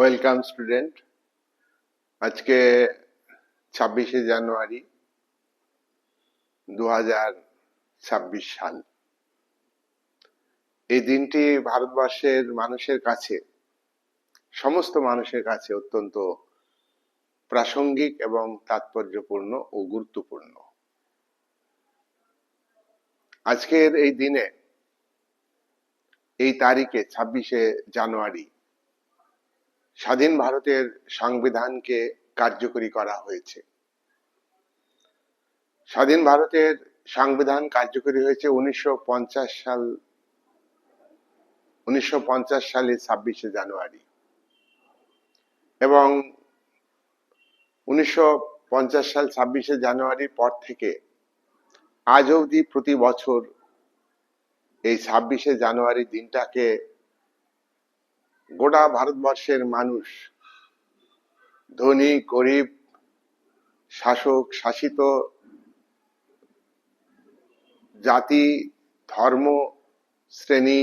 Welcome student. আজকে ছাব্বিশে জানুয়ারি দু ছাব্বিশ সাল। এই দিনটি ভারতবর্ষের মানুষের কাছে, সমস্ত মানুষের কাছে অত্যন্ত প্রাসঙ্গিক এবং তাৎপর্যপূর্ণ ও গুরুত্বপূর্ণ। আজকের এই দিনে, এই তারিখে ছাব্বিশে জানুয়ারি স্বাধীন ভারতের সংবিধানকে কার্যকরী করা হয়েছে। স্বাধীন ভারতের সংবিধান কার্যকরী হয়েছে উনিশশো পঞ্চাশ সাল, উনিশশো সালে ছাব্বিশে জানুয়ারি। এবং উনিশশো পঞ্চাশ সাল ছাব্বিশে জানুয়ারির পর থেকে আজ অবধি প্রতি বছর এই ছাব্বিশে জানুয়ারি দিনটাকে গোটা ভারতবর্ষের মানুষ, ধনী, গরিব, শাসক, শাসিত জাতি, ধর্ম, শ্রেণি,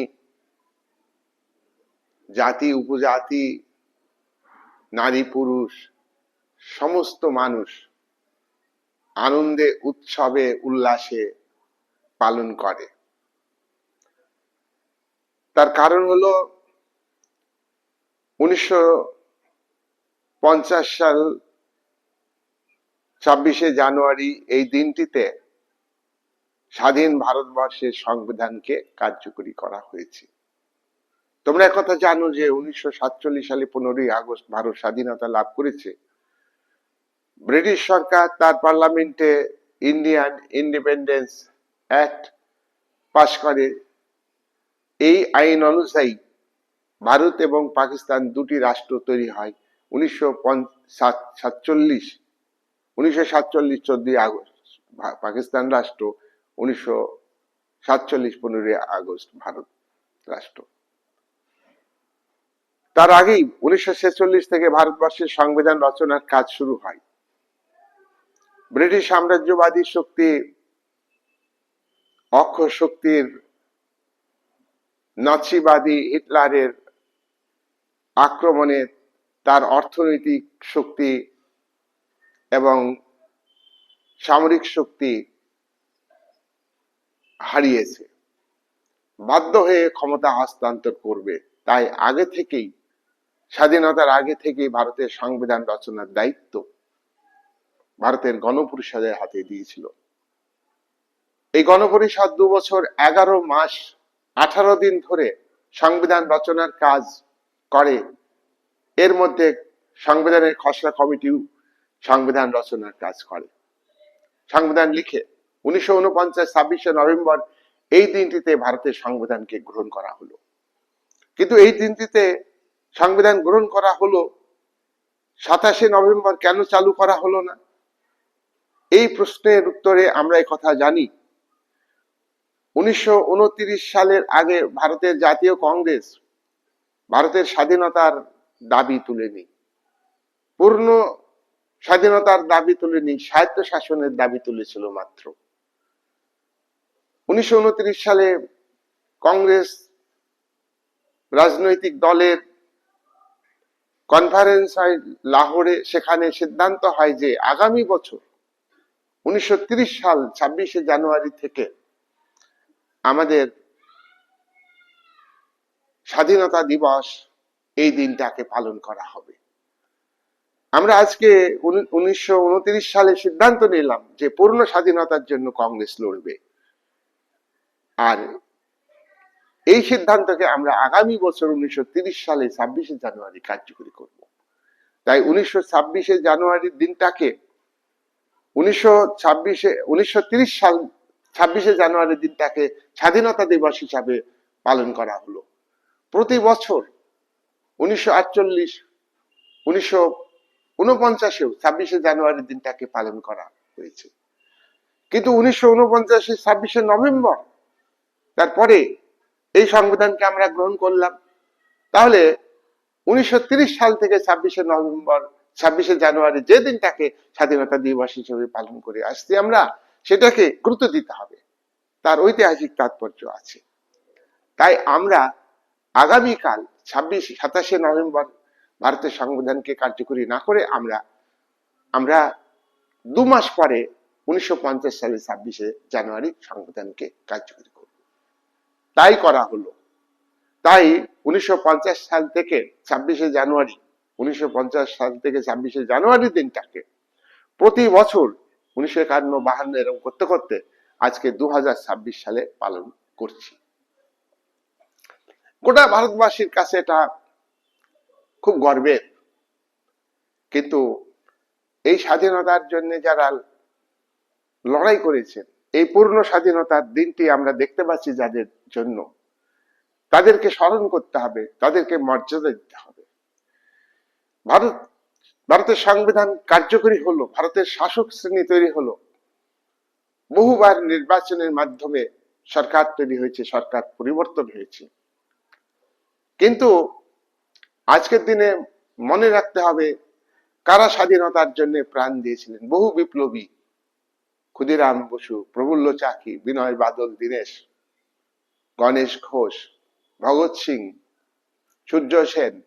জাতি, উপজাতি, নারী, পুরুষ, সমস্ত মানুষ আনন্দে, উৎসবে, উল্লাসে পালন করে। তার কারণ হলো উনিশশো পঞ্চাশ সাল ছাব্বিশে জানুয়ারি এই দিনটিতে স্বাধীন ভারতবর্ষের সংবিধানকে কার্যকরী করা হয়েছে। তোমরা কথা জানো যে উনিশশো সাতচল্লিশ সালে পনেরোই আগস্ট ভারত স্বাধীনতা লাভ করেছে। ব্রিটিশ সরকার তার পার্লামেন্টে ইন্ডিয়ান ইন্ডিপেন্ডেন্স অ্যাক্ট পাশ করে। এই আইন অনুযায়ী ভারত এবং পাকিস্তান দুটি রাষ্ট্র তৈরি হয়। উনিশশো সাতচল্লিশ উনিশশো সাতচল্লিশ চোদ্দই আগস্ট পাকিস্তান রাষ্ট্র, উনিশশো সাতচল্লিশ পনেরোই আগস্ট ভারত রাষ্ট্র। তার আগেই উনিশশো ছেচল্লিশ থেকে ভারতবর্ষের সংবিধান রচনার কাজ শুরু হয়। ব্রিটিশ সাম্রাজ্যবাদী শক্তি অক্ষ শক্তির নাচিবাদী হিটলারের আক্রমণে তার অর্থনৈতিক শক্তি এবং সামরিক শক্তি হারিয়েছে। বাধ্য হয়ে ক্ষমতা হস্তান্তর করবে। তাই আগে থেকেই, স্বাধীনতার আগে থেকেই ভারতের সংবিধান রচনার দায়িত্ব ভারতের গণপরিষদের হাতে দিয়েছিল। এই গণপরিষদ দু বছর এগারো মাস, আঠারো দিন ধরে সংবিধান রচনার কাজ করে। এর মধ্যে সংবিধানের খসড়া কমিটিও সংবিধান রচনার কাজ করে। সংবিধান লিখে উনিশশো উনপঞ্চাশ ছাব্বিশে নভেম্বর এই দিনটিতে ভারতের সংবিধানকে গ্রহণ করা হলো। কিন্তু এই দিনটিতে সংবিধান গ্রহণ করা হলো, সাতাশে নভেম্বর কেন চালু করা হলো না? এই প্রশ্নের উত্তরে আমরা কথা জানি। উনিশশো উনত্রিশ সালের আগে ভারতের জাতীয় কংগ্রেস ভারতের স্বাধীনতার দাবি তুলেনি পূর্ণ স্বাধীনতার দাবি তুলেনি স্বায়ত্ত শাসনের দাবি তুলেছিল মাত্র। উনিশশো সালে কংগ্রেস রাজনৈতিক দলের কনফারেন্স হয় লাহোরে, সেখানে সিদ্ধান্ত হয় যে আগামী বছর উনিশশো ত্রিশ সাল ছাব্বিশে জানুয়ারি থেকে আমাদের স্বাধীনতা দিবস এই দিনটাকে পালন করা হবে। আমরা আজকে উনিশশো উনত্রিশ সালে সিদ্ধান্ত নিলাম যে পূর্ণ স্বাধীনতার জন্য কংগ্রেস লড়বে। আর এই সিদ্ধান্তকে আমরা আগামী বছর উনিশশো সালে ছাব্বিশে জানুয়ারি কার্যকরী করব। তাই উনিশশো ছাব্বিশে জানুয়ারির দিনটাকে উনিশশো ছাব্বিশে, উনিশশো সাল, ছাব্বিশে জানুয়ারির দিনটাকে স্বাধীনতা দিবস হিসাবে পালন করা হলো। প্রতি বছর উনিশশো আটচল্লিশ, উনিশশো উনপঞ্চাশেও ছাব্বিশে জানুয়ারির দিনটাকে পালন করা হয়েছে। কিন্তু উনিশশো উনপঞ্চাশে ছাব্বিশে নভেম্বর, তারপরে এই সংবিধানকে আমরা গ্রহণ করলাম। তাহলে উনিশশো সাল থেকে ছাব্বিশে নভেম্বর, ছাব্বিশে জানুয়ারি যে দিনটাকে স্বাধীনতা দিবস হিসেবে পালন করে আসছি আমরা, সেটাকে গুরুত্ব দিতে হবে। তার ঐতিহাসিক তাৎপর্য আছে। তাই আমরা আগামীকাল, ছাব্বিশ, সাতাশে নভেম্বর ভারতের সংবিধানকে কার্যকরী না করে আমরা আমরা দু মাস পরে উনিশশো সালের ছাব্বিশে জানুয়ারি সংবিধানকে কার্যকরী করব। তাই করা হলো। তাই উনিশশো পঞ্চাশ সাল থেকে ছাব্বিশে জানুয়ারি, উনিশশো পঞ্চাশ সাল থেকে ছাব্বিশে জানুয়ারি দিনটাকে প্রতি বছর উনিশশো একান্ন বাহান্ন এরকম করতে করতে আজকে দু হাজার ছাব্বিশ সালে পালন করছি। গোটা ভারতবাসীর কাছে এটা খুব গর্বের। কিন্তু এই স্বাধীনতার জন্য যারা লড়াই করেছেন, এই পূর্ণ স্বাধীনতার দিনটি আমরা দেখতে পাচ্ছি যাদের জন্য। তাদেরকে স্মরণ করতে হবে, তাদেরকে মর্যাদা দিতে হবে। ভারত, ভারতের সংবিধান কার্যকরী হলো, ভারতের শাসক শ্রেণি তৈরি হলো। বহুবার নির্বাচনের মাধ্যমে সরকার তৈরি হয়েছে, সরকার পরিবর্তন হয়েছে। কিন্তু আজকের দিনে মনে রাখতে হবে কারা স্বাধীনতার জন্য প্রাণ দিয়েছিলেন? বহু বিপ্লবী। ক্ষুদিরাম বসু, প্রফুল্ল চাকি, বিনয় বাদল, দীনেশ, গণেশ ঘোষ, ভগৎ সিং, সূর্য সেন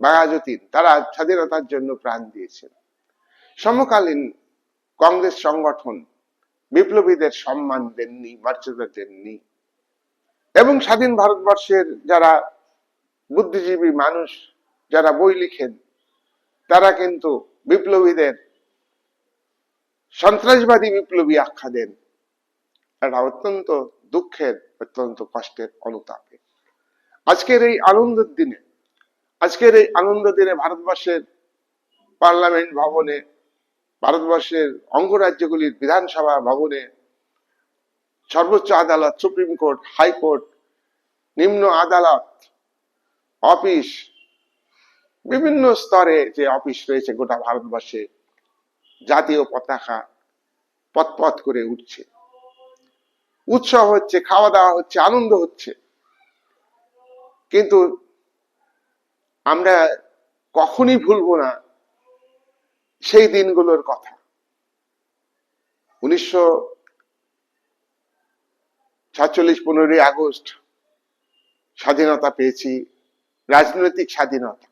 বাঘাযতীন তারা স্বাধীনতার জন্য প্রাণ দিয়েছেন। সমকালীন কংগ্রেস সংগঠন বিপ্লবীদের সম্মান দেননি, মর্যাদা দেননি। এবং স্বাধীন ভারতবর্ষের যারা বুদ্ধিজীবী মানুষ যারা বই লিখেন, তারা কিন্তু বিপ্লবীদের, সন্ত্রাসবাদী বিপ্লবী আখ্যা দেন। এটা অত্যন্ত দুঃখের, অত্যন্ত কষ্টের অনুতাপে। আজকের এই আনন্দের দিনে, আজকের এই আনন্দ দিনে ভারতবর্ষের পার্লামেন্ট ভবনে, ভারতবর্ষের অঙ্গরাজ্যগুলির বিধানসভা ভবনে সর্বোচ্চ আদালত, সুপ্রিম কোর্ট, হাইকোর্ট, নিম্ন আদালত অফিস। বিভিন্ন স্তরে যে অফিস রয়েছে গোটা ভারতবর্ষে, জাতীয় পতাকা পথ করে উঠছে। উৎসব হচ্ছে খাওয়া দাওয়া হচ্ছে, আনন্দ হচ্ছে। কিন্তু আমরা কখনই ভুলবো না সেই দিনগুলোর কথা। উনিশশো সাতচল্লিশ পনেরোই আগস্ট স্বাধীনতা পেয়েছি। রাজনৈতিক স্বাধীনতা।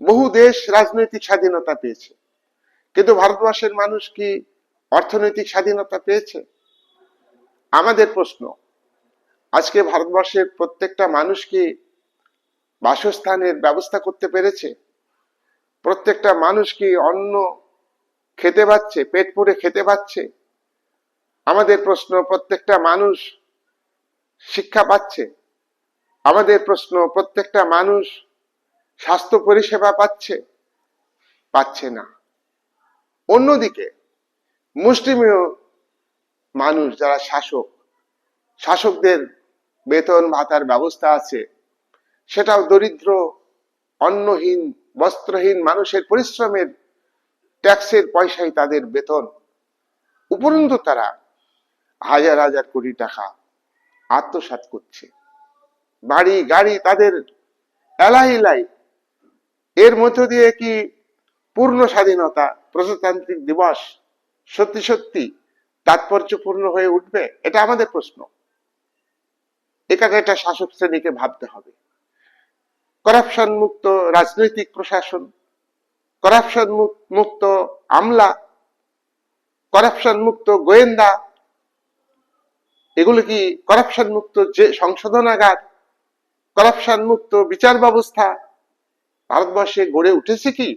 বহু দেশ রাজনৈতিক স্বাধীনতা পেয়েছে। কিন্তু ভারতবর্ষের মানুষ কি অর্থনৈতিক স্বাধীনতা পেয়েছে? আমাদের প্রশ্ন, আজকে ভারতবর্ষের প্রত্যেকটা মানুষ কি বাসস্থানের ব্যবস্থা করতে পেরেছে? প্রত্যেকটা মানুষ কি অন্ন খেতে পাচ্ছে, পেট পুড়ে খেতে পাচ্ছে? আমাদের প্রশ্ন, প্রত্যেকটা মানুষ শিক্ষা পাচ্ছে? আমাদের প্রশ্ন, প্রত্যেকটা মানুষ স্বাস্থ্য পরিষেবা পাচ্ছে? পাচ্ছে না। অন্যদিকে, মুসলিমীয় মানুষ যারা শাসক, শাসকদের বেতন ভাতার ব্যবস্থা আছে, সেটাও দরিদ্র, অন্নহীন, বস্ত্রহীন মানুষের পরিশ্রমের ট্যাক্সের পয়সাই তাদের বেতন। উপরন্তু তারা হাজার হাজার কোটি টাকা আত্মসাত করছে। বাড়ি, গাড়ি, তাদের এলাই এর মধ্য দিয়ে কি পূর্ণ স্বাধীনতা, প্রজাতান্ত্রিক দিবস, সত্যি সত্যি তাৎপর্যপূর্ণ হয়ে উঠবে? এটা আমাদের প্রশ্ন। এখানে একটা শাসক শ্রেণীকে ভাবতে হবে। করাপশন মুক্ত রাজনৈতিক প্রশাসন করাপশন মুক্ত আমলা করাপশন মুক্ত গোয়েন্দা, এগুলো কি করাপশন মুক্ত যে সংশোধনাগার? করাপশন মুক্ত বিচার ব্যবস্থা। ভারতবর্ষে গড়ে উঠেছে কি?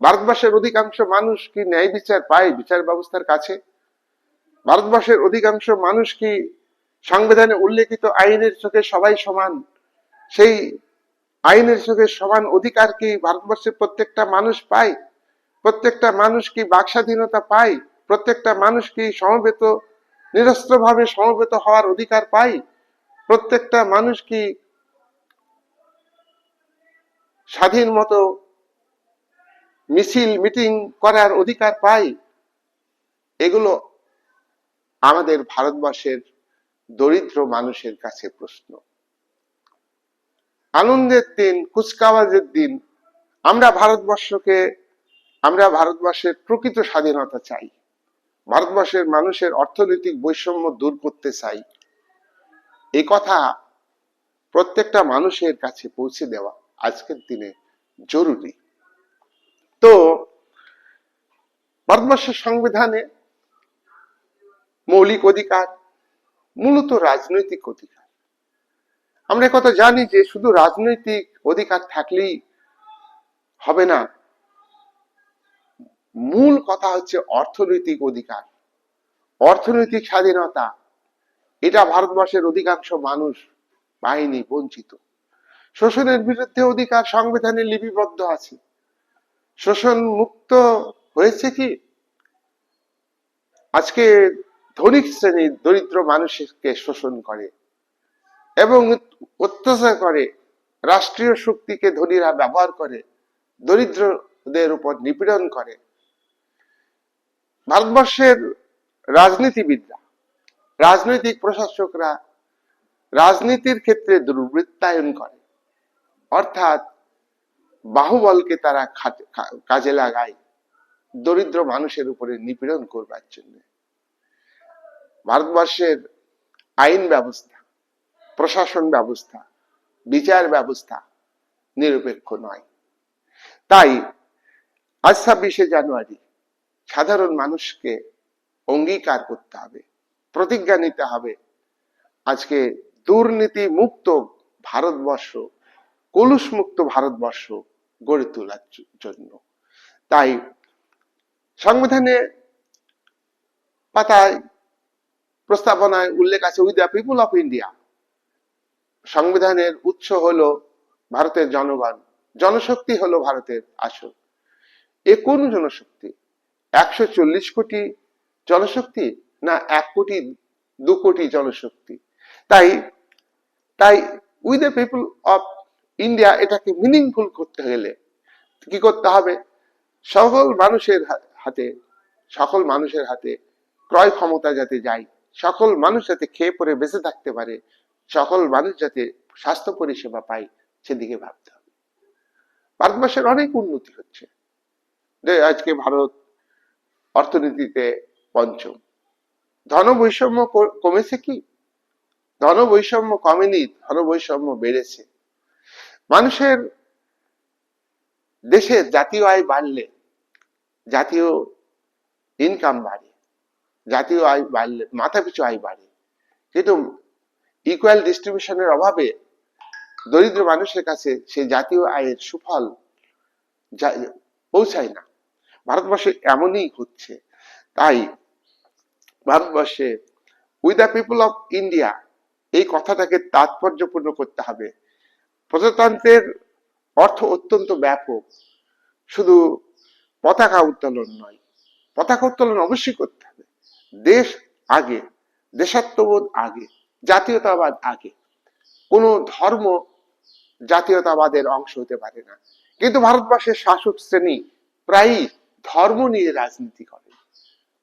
ভারতবর্ষের অধিকাংশ মানুষ কি ন্যায় বিচার পায় বিচার ব্যবস্থার কাছে? ভারতবর্ষের অধিকাংশ মানুষ কি সংবিধানে উল্লেখিত আইনের চোখে সবাই সমান? সেই আইনের চোখে সমান অধিকার কি ভারতবর্ষের প্রত্যেকটা মানুষ পায়? প্রত্যেকটা মানুষ কি বাক স্বাধীনতা পায়? প্রত্যেকটা মানুষ কি সমবেত, নিরস্ত্রভাবে সমবেত হওয়ার অধিকার পায়? প্রত্যেকটা মানুষ কি স্বাধীন মতো মিছিল, মিটিং করার অধিকার পাই এগুলো আমাদের ভারতবর্ষের দরিদ্র মানুষের কাছে প্রশ্ন। আনন্দের দিন, কুচকাওয়াজের দিন, আমরা ভারতবর্ষকে, আমরা ভারতবর্ষের প্রকৃত স্বাধীনতা চাই। ভারতবর্ষের মানুষের অর্থনৈতিক বৈষম্য দূর করতে চাই। এই কথা প্রত্যেকটা মানুষের কাছে পৌঁছে দেওয়া আজকের দিনে জরুরি। তো ভারতবর্ষের সংবিধানে মৌলিক অধিকার মূলত রাজনৈতিক অধিকার। আমরা কথা জানি যে শুধু রাজনৈতিক অধিকার থাকলেই হবে না, মূল কথা হচ্ছে অর্থনৈতিক অধিকার, অর্থনৈতিক স্বাধীনতা এটা ভারতবর্ষের অধিকাংশ মানুষ পায়নি বঞ্চিত। শোষণের বিরুদ্ধে অধিকার সংবিধানে লিপিবদ্ধ আছে। শোষণ মুক্ত হয়েছে কি? আজকে ধনিক শ্রেণির দরিদ্র মানুষকে শোষণ করে এবং অত্যাচার করে, রাষ্ট্রীয় শক্তিকে ধনীরা ব্যবহার করে, দরিদ্রদের উপর নিপীড়ন করে। ভারতবর্ষের রাজনীতিবিদরা রাজনৈতিক প্রশাসকরা রাজনীতির ক্ষেত্রে দুর্বৃত্তায়ন করে। অর্থাৎ বাহুবলকে তারা কাজে লাগায়, দরিদ্র মানুষের উপরে নিপীড়ন করবার জন্য। ভারতবর্ষের আইন ব্যবস্থা, প্রশাসন ব্যবস্থা, বিচার ব্যবস্থা নিরপেক্ষ নয়। তাই আজ ছাব্বিশে জানুয়ারি সাধারণ মানুষকে অঙ্গীকার করতে হবে। প্রতিজ্ঞা নিতে হবে। আজকে দুর্নীতি মুক্ত ভারতবর্ষ কলুষ মুক্ত ভারতবর্ষ গড়ে তোলার জন্য। তাই সংবিধানে পাতায় প্রস্তাবনায় উল্লেখ আছে with the people of India সংবিধানের উৎস হলো ভারতের জনগণ, জনশক্তি হলো ভারতের আসল। এ কোন জনশক্তি, একশো চল্লিশ কোটি জনশক্তি না এক কোটি, দু কোটি জনশক্তি। তাই তাই with the people of India এটাকে মিনিংফুল করতে গেলে কি করতে হবে? সকল মানুষের হাতে, সকল মানুষের হাতে ক্রয় ক্ষমতা যাতে যায়, সকল মানুষ যাতে খেয়ে পরে বেঁচে থাকতে পারে, সকল মানুষ যাতে স্বাস্থ্য পরিষেবা পায়, সেদিকে ভাবতে হবে। ভারতবর্ষের অনেক উন্নতি হচ্ছে। যে আজকে ভারত অর্থনীতিতে পঞ্চম। ধন বৈষম্য কমেছে কি? ধন বৈষম্য কমেনি ধন বৈষম্য বেড়েছে। মানুষের দেশের জাতীয় আয় বাড়লে, জাতীয় ইনকাম বাড়ে, জাতীয় আয় বাড়লে মাথা পিছু আয় বাড়ে। কিন্তু ইকুয়াল ডিস্ট্রিবিউশনের অভাবে দরিদ্র মানুষের কাছে সেই জাতীয় আয়ের সুফল পৌঁছায় না। ভারতবর্ষে এমনই হচ্ছে তাই ভারতবর্ষে with the people of India এই কথাটাকে তাৎপর্যপূর্ণ করতে হবে। প্রজাতন্ত্রের অর্থ অত্যন্ত ব্যাপক। শুধু পতাকা উত্তোলন নয়, পতাকা উত্তোলন অবশ্যই করতে হবে। দেশ আগে, দেশাত্মবোধ আগে, জাতীয়তাবাদ আগে। কোনো ধর্ম জাতীয়তাবাদের অংশ হতে পারে না। কিন্তু ভারতবর্ষের শাসক শ্রেণি প্রায়ই ধর্ম নিয়ে রাজনীতি করে।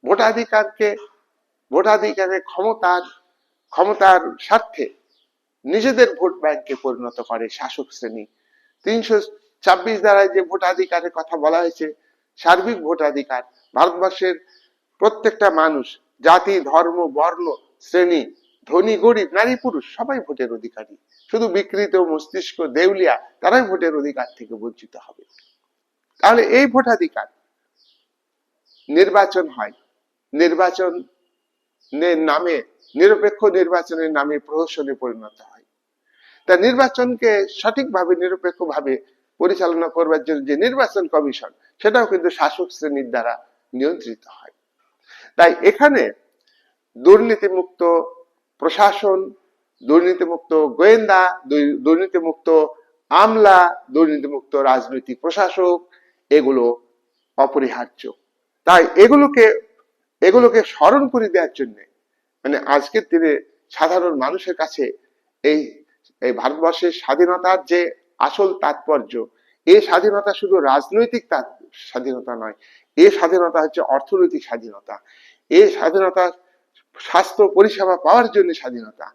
ভোটাধিকারকে ভোটাধিকারের ক্ষমতার ক্ষমতার স্বার্থে নিজেদের ভোট ব্যাংকে পরিণত করে শাসক শ্রেণি। তিনশো ছাব্বিশ দ্বারা যে ভোটাধিকারের কথা বলা হয়েছে, সার্বিক ভোটাধিকার, ভারতবর্ষের প্রত্যেকটা মানুষ, জাতি, ধর্ম, বর্ণ, শ্রেণি, ধনী, গরিব, নারী, পুরুষ, সবাই ভোটের অধিকারী। শুধু বিকৃত মস্তিষ্ক, দেউলিয়া, তারাই ভোটের অধিকার থেকে বঞ্চিত হবে। তাহলে এই ভোটাধিকার নির্বাচন হয়। নির্বাচন নামে, নিরপেক্ষ নির্বাচনের নামে প্রহসনে পরিণত হয়। তা নির্বাচনকে সঠিকভাবে, নিরপেক্ষভাবে পরিচালনা করবার জন্য যে নির্বাচন কমিশন, সেটাও কিন্তু শাসক শ্রেণির দ্বারা নিয়ন্ত্রিত হয়। তাই এখানে দুর্নীতিমুক্ত প্রশাসন, দুর্নীতিমুক্ত গোয়েন্দা দুর্নীতিমুক্ত আমলা, দুর্নীতিমুক্ত রাজনৈতিক প্রশাসক, এগুলো অপরিহার্য। তাই এগুলোকে এগুলোকে স্মরণ করে দেওয়ার জন্য মানে আজকের দিনে সাধারণ মানুষের কাছে এই এই ভারতবর্ষের স্বাধীনতার যে আসল তাৎপর্য এই স্বাধীনতা শুধু রাজনৈতিক স্বাধীনতা নয় এই স্বাধীনতা হচ্ছে অর্থনৈতিক স্বাধীনতা। এই স্বাধীনতা স্বাস্থ্য পরিষেবা পাওয়ার জন্য স্বাধীনতা।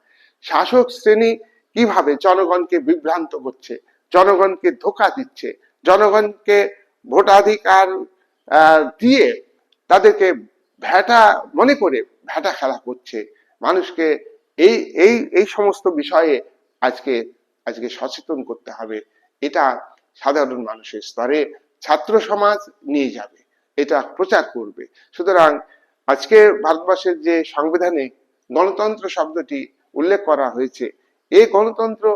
শাসক শ্রেণি কীভাবে জনগণকে বিভ্রান্ত করছে, জনগণকে ধোকা দিচ্ছে, জনগণকে ভোটাধিকার দিয়ে তাদেরকে ভেটা, মনে করে ভেটা খেলা করছে। মানুষকে এই এই এই সমস্ত বিষয়ে আজকে আজকে সচেতন করতে হবে। এটা সাধারণ মানুষের স্তরে ছাত্র সমাজ নিয়ে যাবে। এটা প্রচার করবে। সুতরাং আজকে ভারতবর্ষের যে সংবিধানে গণতন্ত্র শব্দটি উল্লেখ করা হয়েছে, এই গণতন্ত্র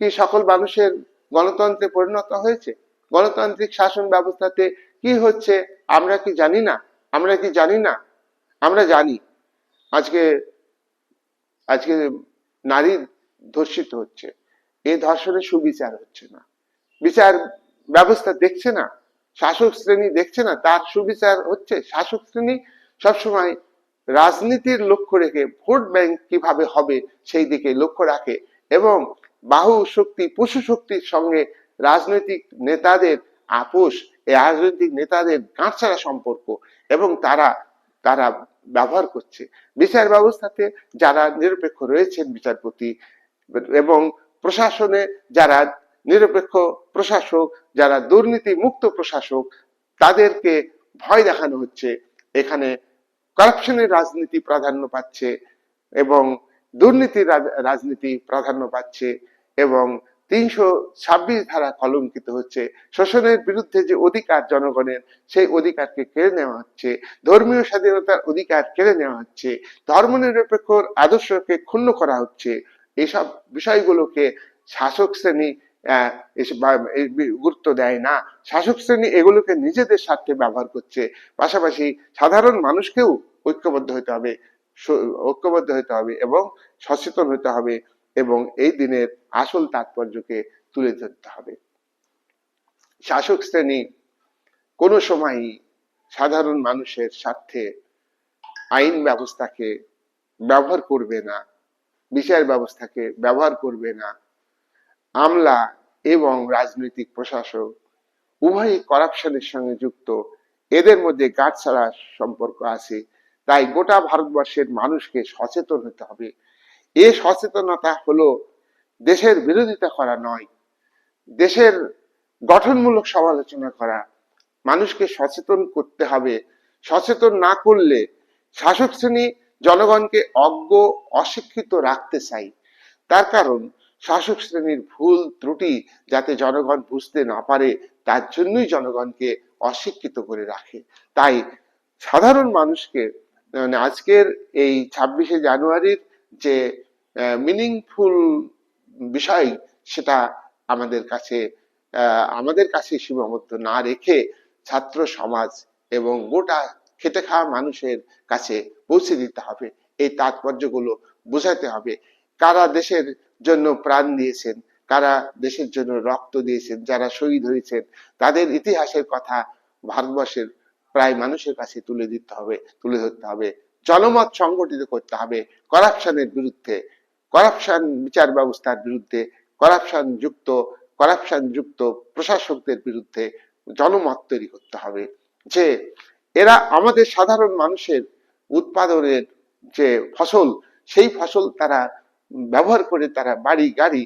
কি সকল মানুষের গণতন্ত্রে পরিণত হয়েছে? গণতান্ত্রিক শাসন ব্যবস্থাতে কি হচ্ছে আমরা কি জানি না। আমরা কি জানি না? আমরা জানি। আজকে আজকে নারী ধর্ষিত হচ্ছে। এই ধর্ষণের সুবিচার হচ্ছে না। বিচার ব্যবস্থা দেখছে না। শাসক শ্রেণি দেখছে না। তার সুবিচার হচ্ছে। শাসক শ্রেণি সবসময় রাজনীতির লক্ষ্য রেখে ভোট ব্যাংক কীভাবে হবে সেই দিকে লক্ষ্য রাখে এবং বাহু শক্তি, পশু শক্তির সঙ্গে রাজনৈতিক নেতাদের আপোষ এই রাজনৈতিক নেতাদের গাঁটছাড়া সম্পর্ক এবং তারা তারা ব্যবহার করছে। বিচার ব্যবস্থাতে যারা নিরপেক্ষ রয়েছেন বিচারপতি এবং প্রশাসনে যারা নিরপেক্ষ প্রশাসক, যারা দুর্নীতি মুক্ত প্রশাসক, তাদেরকে ভয় দেখানো হচ্ছে। এখানে কারাপশনের রাজনীতি প্রাধান্য পাচ্ছে এবং দুর্নীতির রাজনীতি প্রাধান্য পাচ্ছে এবং তিনশো ছাব্বিশ ধারা কলঙ্কিত হচ্ছে। শোষণের বিরুদ্ধে যে অধিকার জনগণের, সেই অধিকারকে কেড়ে নেওয়া হচ্ছে। ধর্মীয় স্বাধীনতার অধিকার কেড়ে নেওয়া হচ্ছে। ধর্মনিরপেক্ষ আদর্শকে ক্ষুণ্ণ করা হচ্ছে। এইসব বিষয়গুলোকে শাসক শ্রেণি গুরুত্ব দেয় না। শাসক শ্রেণি এগুলোকে নিজেদের স্বার্থে ব্যবহার করছে। পাশাপাশি সাধারণ মানুষকেও ঐক্যবদ্ধ হতে হবে। ঐক্যবদ্ধ হতে হবে এবং সচেতন হতে হবে। এবং এই দিনের আসল তাৎপর্যকে তুলে ধরতে হবে। শাসক শ্রেণি কোনো সময়ই সাধারণ মানুষের স্বার্থে আইন ব্যবস্থাকে ব্যবহার করবে না, বিচার ব্যবস্থাকে ব্যবহার করবে না, আমলা এবং রাজনৈতিক প্রশাসক উভয়ই করাপশনের সঙ্গে যুক্ত, এদের মধ্যে গাঁটছাড়া সম্পর্ক আছে, তাই গোটা ভারতবর্ষের মানুষকে সচেতন হতে হবে। এ সচেতনতা হলো দেশের বিরোধিতা করা নয়, দেশের গঠনমূলক সমালোচনা করা। মানুষকে সচেতন করতে হবে। সচেতন না করলে শাসক শ্রেণি জনগণকে অজ্ঞ, অশিক্ষিত রাখতে চাই। তার কারণ, শাসক শ্রেণির ভুল ত্রুটি যাতে জনগণ বুঝতে না পারে, তার জন্যই জনগণকে অশিক্ষিত করে রাখে। তাই সাধারণ মানুষকে মানে আজকের এই ছাব্বিশে জানুয়ারির যে মিনিংফুল বিষয় সেটা আমাদের কাছে আমাদের কাছে সীমাবদ্ধ না রেখে ছাত্র সমাজ এবং গোটা খেটে খাওয়া মানুষের কাছে পৌঁছে দিতে হবে। এই তাৎপর্যগুলো বোঝাতে হবে। কারা দেশের জন্য প্রাণ দিয়েছেন, কারা দেশের জন্য রক্ত দিয়েছেন, যারা শহীদ হয়েছেন, তাদের ইতিহাসের কথা ভারতবর্ষের প্রায় মানুষের কাছে তুলে দিতে হবে, তুলে ধরতে হবে। জনমত সংগঠিত করতে হবে করাপশনের বিরুদ্ধে করাপশন বিচার ব্যবস্থার বিরুদ্ধে, করাপশন যুক্ত করাপশন যুক্ত প্রশাসকদের বিরুদ্ধে জনমত তৈরি করতে হবে যে এরা আমাদের সাধারণ মানুষের উৎপাদনের যে ফসল, সেই ফসল তারা ব্যবহার করে তারা বাড়ি গাড়ি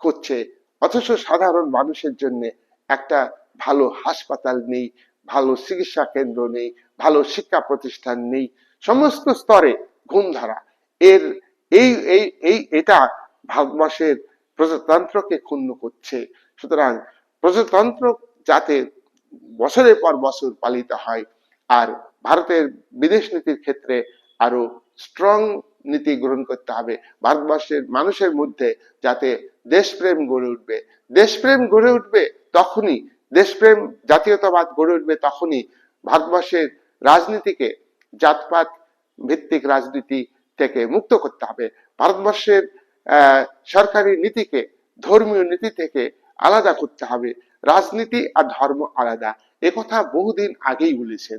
করছে। অথচ সাধারণ মানুষের জন্য একটা ভালো হাসপাতাল নেই, ভালো চিকিৎসা কেন্দ্র নেই, ভালো শিক্ষা প্রতিষ্ঠান নেই, সমস্ত স্তরে ঘুমধারা। এর এই এই এই, এটা ভারতবর্ষের প্রজাতন্ত্রকে ক্ষুণ্ণ করছে। সুতরাং প্রজাতন্ত্র যাতে বছরের পর বছর পালিত হয়, আর ভারতের বিদেশ নীতির ক্ষেত্রে আরও স্ট্রং নীতি গ্রহণ করতে হবে। ভারতবর্ষের মানুষের মধ্যে যাতে দেশপ্রেম গড়ে উঠবে। দেশপ্রেম গড়ে উঠবে তখনই, দেশপ্রেম জাতীয়তাবাদ গড়ে উঠবে তখনই ভারতবর্ষের রাজনীতিকে জাতপাত ভিত্তিক রাজনীতি থেকে মুক্ত করতে হবে। ভারতবর্ষের সরকারি নীতিকে, ধর্মীয় নীতি থেকে আলাদা করতে হবে। রাজনীতি আর ধর্ম আলাদা। একথা বহুদিন আগেই বলেছেন।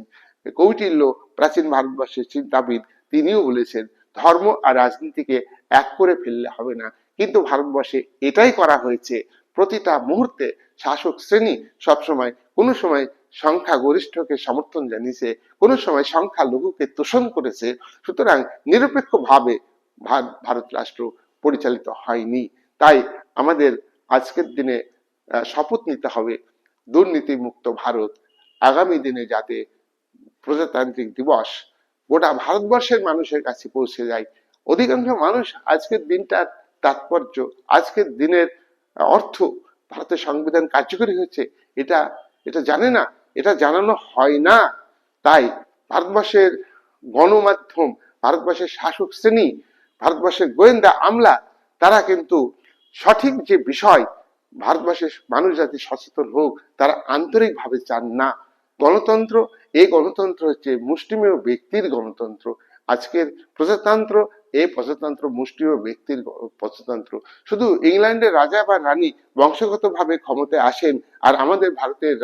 কৌটিল্য, প্রাচীন ভারতবর্ষের চিন্তাবিদ তিনিও বলেছেন, ধর্ম আর রাজনীতিকে এক করে ফেললে হবে না। কিন্তু ভারতবর্ষে এটাই করা হয়েছে। প্রতিটা মুহূর্তে শাসক শ্রেণি সবসময়, কোনো সময় সংখ্যা গরিষ্ঠকে সমর্থন জানিয়েছে। কোনো সময় সংখ্যা লঘুকে তোষণ করেছে। সুতরাং নিরপেক্ষ ভাবে ভারত রাষ্ট্র পরিচালিত হয়নি। তাই আমাদের আজকের দিনে শপথ নিতে হবে দুর্নীতি মুক্ত ভারত। আগামী দিনে যাতে প্রজাতান্ত্রিক দিবস গোটা ভারতবর্ষের মানুষের কাছে পৌঁছে যায়। অধিকাংশ মানুষ আজকের দিনটার তাৎপর্য, আজকের দিনের অর্থ ভারতের সংবিধান কার্যকরী হয়েছে। এটা এটা জানে না এটা জানানো হয় না। তাই ভারতবর্ষের গণমাধ্যম, ভারতবর্ষের শাসক শ্রেণি, ভারতবর্ষের গোয়েন্দা আমলা, তারা কিন্তু সঠিক যে বিষয়, ভারতবর্ষের মানুষ যাতে সচেতন হোক, তারা আন্তরিকভাবে চান না। গণতন্ত্র, এই গণতন্ত্র হচ্ছে মুষ্টিমেয় ব্যক্তির গণতন্ত্র। আজকের প্রজাতন্ত্র এই প্রজাতন্ত্র মুষ্টিমেয় ব্যক্তির প্রজাতন্ত্র। শুধু ইংল্যান্ডের রাজা বা রানী বংশগতভাবে ক্ষমতায় আসেন আর আমাদের ভারতের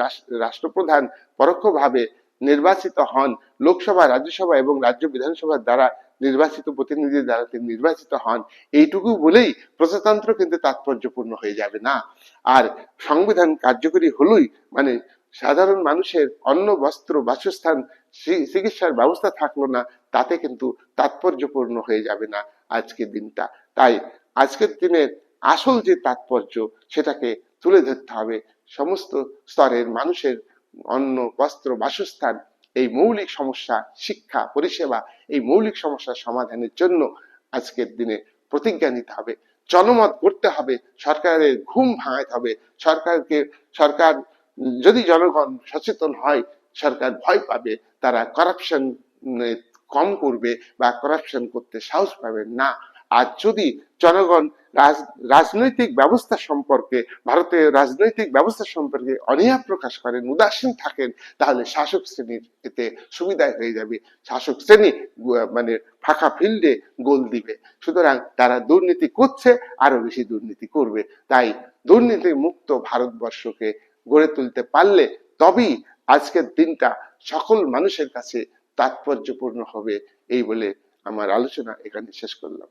রাষ্ট্রপ্রধান পরোক্ষভাবে নির্বাচিত হন, লোকসভা, রাজ্যসভা এবং রাজ্য বিধানসভার দ্বারা নির্বাচিত প্রতিনিধির দ্বারা তিনি নির্বাচিত হন। এইটুকু বলেই প্রজাতন্ত্র কিন্তু তাৎপর্যপূর্ণ হয়ে যাবে না। আর সংবিধান কার্যকরী হলোই মানে সাধারণ মানুষের অন্ন, বস্ত্র, বাসস্থান চিকিৎসার ব্যবস্থা থাকল না। তাতে কিন্তু তাৎপর্যপূর্ণ হয়ে যাবে না আজকের দিনটা। তাই আজকের দিনের আসল যে তাৎপর্য, সেটাকে তুলে ধরতে হবে। সমস্ত স্তরের মানুষের অন্ন, বস্ত্র, বাসস্থান, এই মৌলিক সমস্যা, শিক্ষা, পরিষেবা, এই মৌলিক সমস্যার সমাধানের জন্য আজকের দিনে প্রতিজ্ঞা নিতে হবে। জনমত করতে হবে, সরকারের ঘুম ভাঙাতে হবে। সরকারকে, সরকার, যদি জনগণ সচেতন হয়, সরকার ভয় পাবে, তারা করাপশন কম করবে বা করাপশন করতে সাহস পাবে না। আর যদি জনগণ রাজনৈতিক ব্যবস্থা সম্পর্কে, ভারতের রাজনৈতিক ব্যবস্থা সম্পর্কে অনীহা প্রকাশ করেন, উদাসীন থাকেন, তাহলে শাসক শ্রেণির এতে সুবিধায় হয়ে যাবে। শাসক শ্রেণি মানে ফাঁকা ফিল্ডে গোল দিবে। সুতরাং তারা দুর্নীতি করছে, আরও বেশি দুর্নীতি করবে। তাই দুর্নীতি মুক্ত ভারতবর্ষকে গড়ে তুলতে পারলে তবেই আজকের দিনটা সকল মানুষের কাছে তাৎপর্যপূর্ণ হবে এই বলে আমার আলোচনা এখানে শেষ করলাম।